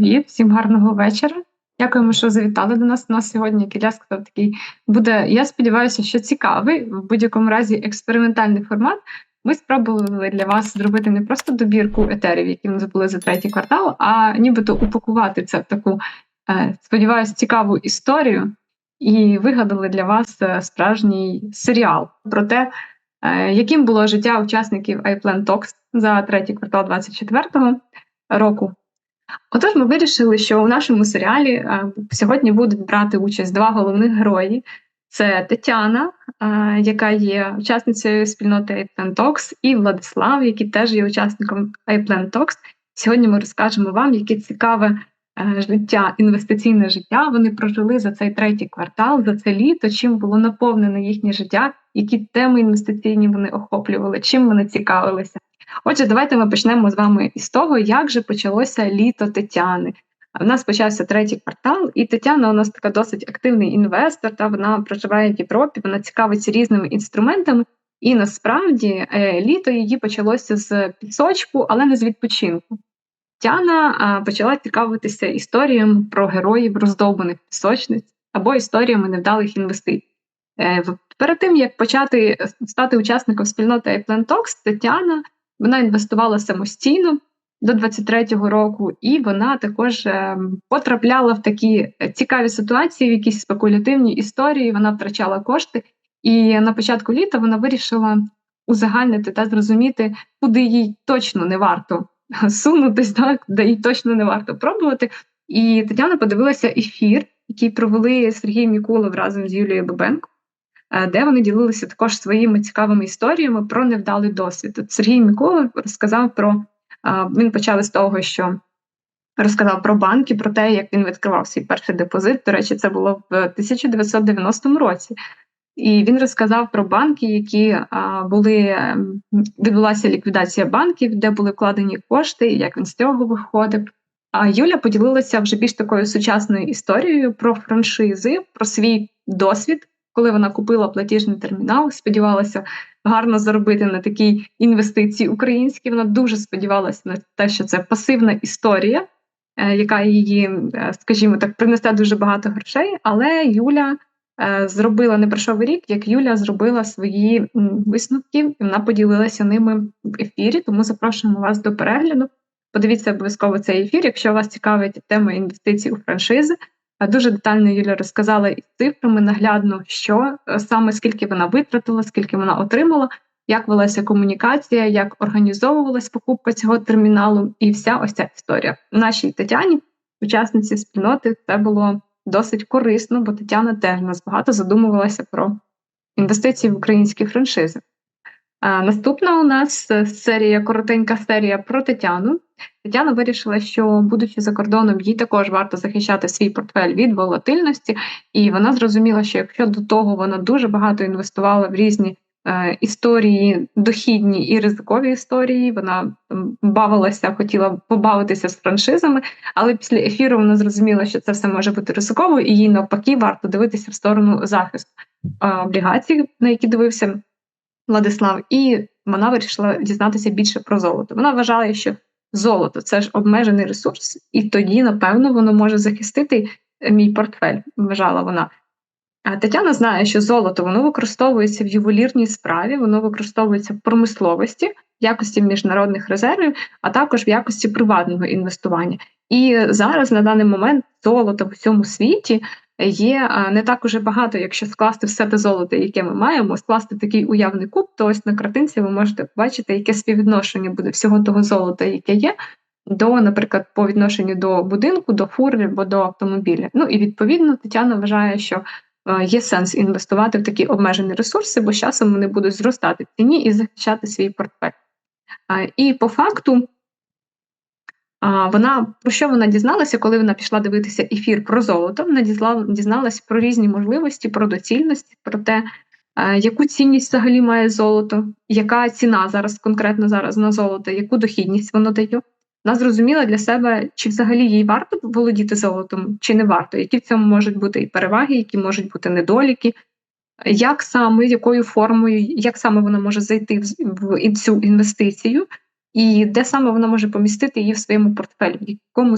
привіт, всім гарного вечора. Дякуємо, що завітали до нас. У нас сьогодні, сказав, такий буде, я сподіваюся, що цікавий, в будь-якому разі експериментальний формат. Ми спробували для вас зробити не просто добірку етерів, які ми забули за третій квартал, а нібито упакувати це в таку, е, сподіваюся, цікаву історію і вигадали для вас е, справжній серіал про те, е, яким було життя учасників iPlan Talks за третій квартал 2024 року. Отож, ми вирішили, що у нашому серіалі е, сьогодні будуть брати участь два головних герої: це Тетяна, е, яка є учасницею спільноти Talks, і Владислав, який теж є учасником Talks. Сьогодні ми розкажемо вам, яке цікаве е, життя, інвестиційне життя вони прожили за цей третій квартал, за це літо, чим було наповнене їхнє життя, які теми інвестиційні вони охоплювали, чим вони цікавилися. Отже, давайте ми почнемо з вами із того, як же почалося літо Тетяни. У нас почався третій квартал, і Тетяна у нас така досить активний інвестор. Та вона проживає в Європі, вона цікавиться різними інструментами. І насправді е, літо її почалося з пісочку, але не з відпочинку. Тетяна почала цікавитися історіями про героїв роздовбаних пісочниць або історіями невдалих інвестицій. Е, перед тим як почати стати учасником спільноти iPlan Talks, Тетяна вона інвестувала самостійно до 23-го року, і вона також е, потрапляла в такі цікаві ситуації, в якісь спекулятивні історії. Вона втрачала кошти. І на початку літа вона вирішила узагальнити та зрозуміти, куди їй точно не варто сунутись, так де їй точно не варто пробувати. І Тетяна подивилася ефір, який провели Сергій Мікулов разом з Юлією Лубенко. Е, де вони ділилися також своїми цікавими історіями про невдалий досвід. От Сергій Микола розказав про він почав з того, що розказав про банки, про те, як він відкривав свій перший депозит. До речі, це було в 1990 році. І він розказав про банки, які а, були ем, відбулася ліквідація банків, де були вкладені кошти, як він з цього виходив. А Юля поділилася вже більш такою сучасною історією про франшизи, про свій досвід коли вона купила платіжний термінал, сподівалася гарно заробити на такій інвестиції українській. Вона дуже сподівалася на те, що це пасивна історія, е, яка її, е, скажімо так, принесе дуже багато грошей. Але Юля е, зробила не пройшов рік, як Юля зробила свої висновки, і вона поділилася ними в ефірі. Тому запрошуємо вас до перегляду. Подивіться обов'язково цей ефір, якщо вас цікавить тема інвестицій у франшизи. Дуже детально Юля розказала із цифрами наглядно, що е, саме скільки вона витратила, скільки вона отримала, як велася комунікація, як організовувалась покупка цього терміналу, і вся ось ця історія. Нашій Тетяні, учасниці спільноти, це було досить корисно, бо Тетяна теж нас багато задумувалася про інвестиції в українські франшизи. Наступна у нас е, серія, коротенька серія про Тетяну. Тетяна вирішила, що, будучи за кордоном, їй також варто захищати свій портфель від волатильності, і вона зрозуміла, що якщо до того вона дуже багато інвестувала в різні е, історії, дохідні і ризикові історії, вона бавилася, хотіла побавитися з франшизами, але після ефіру вона зрозуміла, що це все може бути ризиково, і їй навпаки варто дивитися в сторону захисту е, облігацій, на які дивився. Владислав, і вона вирішила дізнатися більше про золото. Вона вважає, що золото це ж обмежений ресурс, і тоді, напевно, воно може захистити мій портфель, вважала вона. А Тетяна знає, що золото воно використовується в ювелірній справі, воно використовується в промисловості, в якості міжнародних резервів, а також в якості приватного інвестування. І зараз на даний момент золото в всьому світі є не так уже багато, якщо скласти все те золото, яке ми маємо, скласти такий уявний куб, то ось на картинці ви можете побачити, яке співвідношення буде всього того золота, яке є, до, наприклад, по відношенню до будинку, до фури або до автомобіля. Ну і відповідно Тетяна вважає, що є сенс інвестувати в такі обмежені ресурси, бо з часом вони будуть зростати в ціні і захищати свій портфель. І по факту. Вона про що вона дізналася, коли вона пішла дивитися ефір про золото? Вона дізналася про різні можливості, про доцільності, про те, е, яку цінність взагалі має золото, яка ціна зараз конкретно зараз на золото, яку дохідність воно дає. Вона зрозуміла для себе, чи взагалі їй варто володіти золотом, чи не варто, які в цьому можуть бути і переваги, які можуть бути недоліки, як саме, якою формою, як саме вона може зайти в цю інвестицію. І де саме вона може помістити її в своєму портфелі, в якому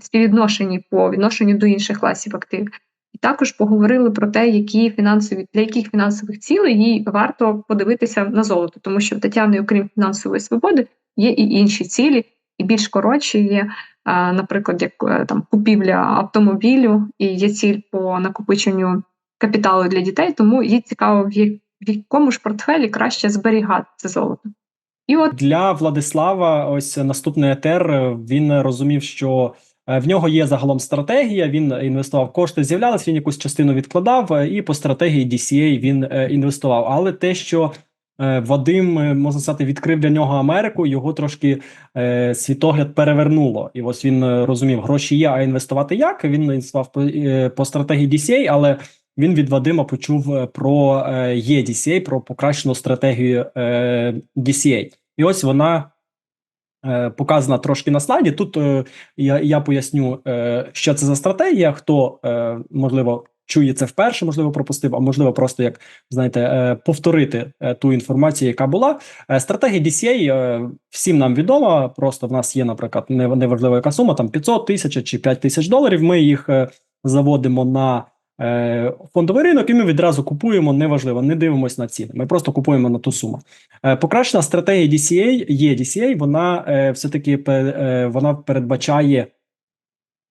співвідношенні по відношенню до інших класів активів. І також поговорили про те, які фінансові для яких фінансових цілей їй варто подивитися на золото, тому що в Тетяни, окрім фінансової свободи, є і інші цілі, і більш коротші є, наприклад, як е, там купівля автомобілю, і є ціль по накопиченню капіталу для дітей, тому їй цікаво, в якому ж портфелі краще зберігати це золото. І от для Владислава, ось наступний етер. Він розумів, що е, в нього є загалом стратегія. Він інвестував кошти, з'являлись, він якусь частину відкладав, е, і по стратегії DCA він е, інвестував. Але те, що Вадим можна сказати, відкрив для нього Америку, його трошки світогляд перевернуло. І ось він розумів, гроші є, а інвестувати як. Він інвестував по, по стратегії DCA, але він від Вадима почув е, про EDCA, е, про покращену стратегію е, DCA. І ось вона показана трошки на слайді. Тут я поясню, що це за стратегія. Хто можливо чує це вперше, можливо, пропустив, а можливо, просто як знаєте, повторити ту інформацію, яка була. Стратегія DCA всім нам відома. Просто в нас є, наприклад, неважливо яка сума, там 500 тисяч чи 5 тисяч доларів. Ми їх заводимо на фондовий ринок, і ми відразу купуємо. Неважливо, не дивимося на ціни. Ми просто купуємо на ту суму. Е, покращена стратегія DCA є DCA, Вона е, все таки вона передбачає.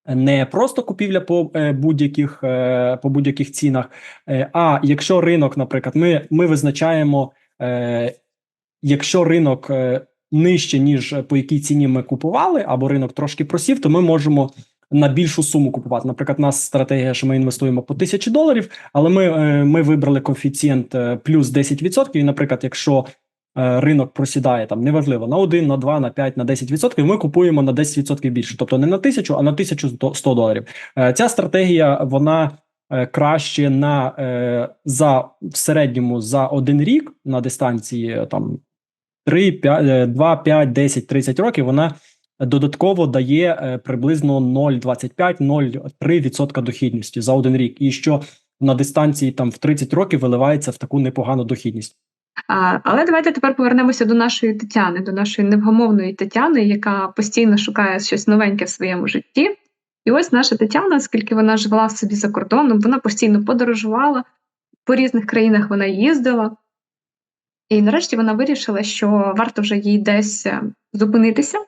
Не просто купівля по будь-яких по будь-яких цінах. А якщо ринок, наприклад, ми ми визначаємо, якщо ринок нижче, ніж по якій ціні ми купували, або ринок трошки просів, то ми можемо на більшу суму купувати. Наприклад, у нас стратегія, що ми інвестуємо по тисячі доларів, але ми е, ми вибрали коефіцієнт е, плюс 10%. І, наприклад, якщо е, ринок просідає там неважливо на 1, на 2, на 5, на 10%, ми купуємо на 10% більше, тобто не на тисячу, а на 1100 доларів. Ця стратегія вона. Краще на за в середньому за один рік на дистанції там 3, 5, 2, 5, 10, 30 років. Вона додатково дає е, приблизно 0,25-0,3% дохідності за один рік, і що на дистанції там в 30 років виливається в таку непогану дохідність. Але давайте тепер повернемося до нашої Тетяни, до нашої невгомовної Тетяни, яка постійно шукає щось новеньке в своєму житті. І ось наша Тетяна, оскільки вона жила собі за кордоном, вона постійно подорожувала, по різних країнах вона їздила. І нарешті вона вирішила, що варто вже їй десь е, зупинитися,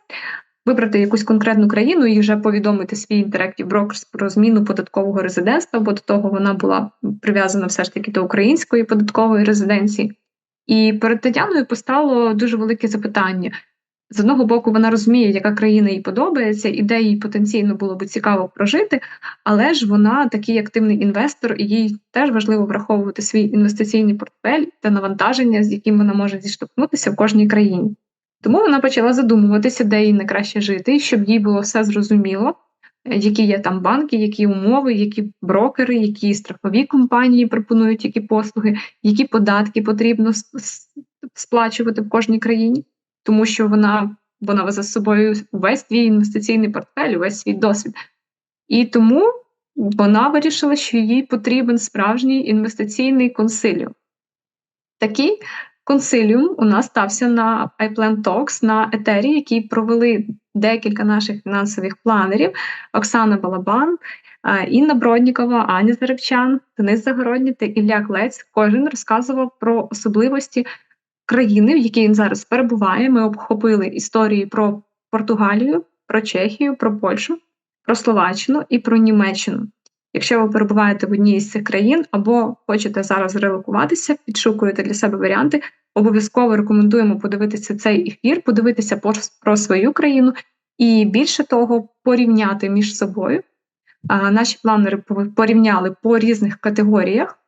вибрати якусь конкретну країну і вже повідомити свій Interactive Brokers про зміну податкового резидентства, бо до того вона була прив'язана все ж таки до української податкової резиденції. І перед Тетяною постало дуже велике запитання. З одного боку, вона розуміє, яка країна їй подобається, і де їй потенційно було би цікаво прожити, але ж вона такий активний інвестор, і їй теж важливо враховувати свій інвестиційний портфель та навантаження, з яким вона може зіштовхнутися в кожній країні. Тому вона почала задумуватися, де їй найкраще жити, щоб їй було все зрозуміло, які є там банки, які умови, які брокери, які страхові компанії пропонують які послуги, які податки потрібно сплачувати в кожній країні, тому що вона вона везе з собою весь свій інвестиційний портфель, весь свій досвід. І тому вона вирішила, що їй потрібен справжній інвестиційний консиліум. Такий консиліум у нас стався на iPlan Talks на етері, який провели декілька наших фінансових планерів: Оксана Балабан, Інна Броднікова, Аня Заревчан, Денис Загородній та Ілля Клець. Кожен розказував про особливості країни, в якій він зараз перебуває. Ми обхопили історії про Португалію, про Чехію, про Польщу, про Словаччину і про Німеччину. Якщо ви перебуваєте в одній із цих країн або хочете зараз релокуватися, підшукуєте для себе варіанти, обов'язково рекомендуємо подивитися цей ефір, подивитися про свою країну і більше того, порівняти між собою. Наші планери порівняли по різних категоріях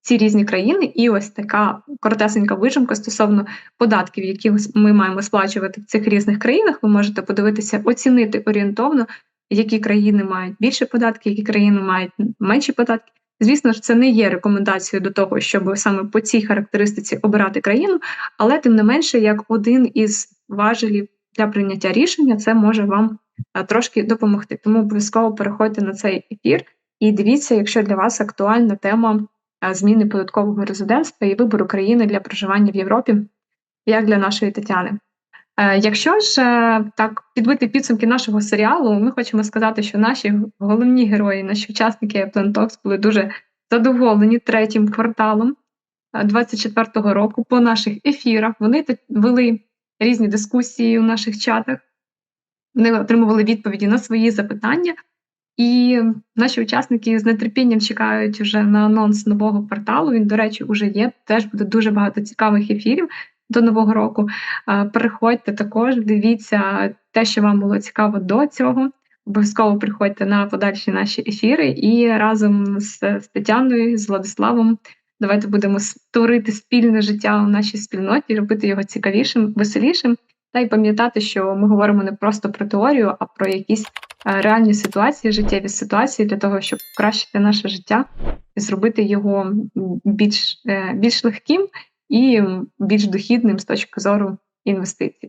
ці різні країни, і ось така коротесенька вижимка стосовно податків, які ми маємо сплачувати в цих різних країнах. Ви можете подивитися, оцінити орієнтовно, які країни мають більше податків, які країни мають менші податки. Звісно ж, це не є рекомендацією до того, щоб саме по цій характеристиці обирати країну, але тим не менше, як один із важелів для прийняття рішення, це може вам е, трошки допомогти. Тому обов'язково переходьте на цей ефір і дивіться, якщо для вас актуальна тема е, зміни податкового резидентства і вибору країни для проживання в Європі, як для нашої Тетяни. Е, Якщо ж е, так підбити підсумки нашого серіалу, ми хочемо сказати, що наші головні герої, наші учасники Talks були дуже задоволені третім кварталом 24-го року по наших ефірах. Вони вели різні дискусії у наших чатах, вони отримували відповіді на свої запитання. І наші учасники з нетерпінням чекають вже на анонс нового порталу. Він, до речі, вже є. Теж буде дуже багато цікавих ефірів до нового року. Переходьте також, дивіться те, що вам було цікаво до цього. Обов'язково приходьте на подальші наші ефіри і разом з, з Тетяною, з Владиславом. Давайте будемо створити спільне життя у нашій спільноті, робити його цікавішим, веселішим, та й пам'ятати, що ми говоримо не просто про теорію, а про якісь е, реальні ситуації, життєві ситуації для того, щоб покращити наше життя і зробити його більш, е, більш легким і більш дохідним з точки зору інвестицій.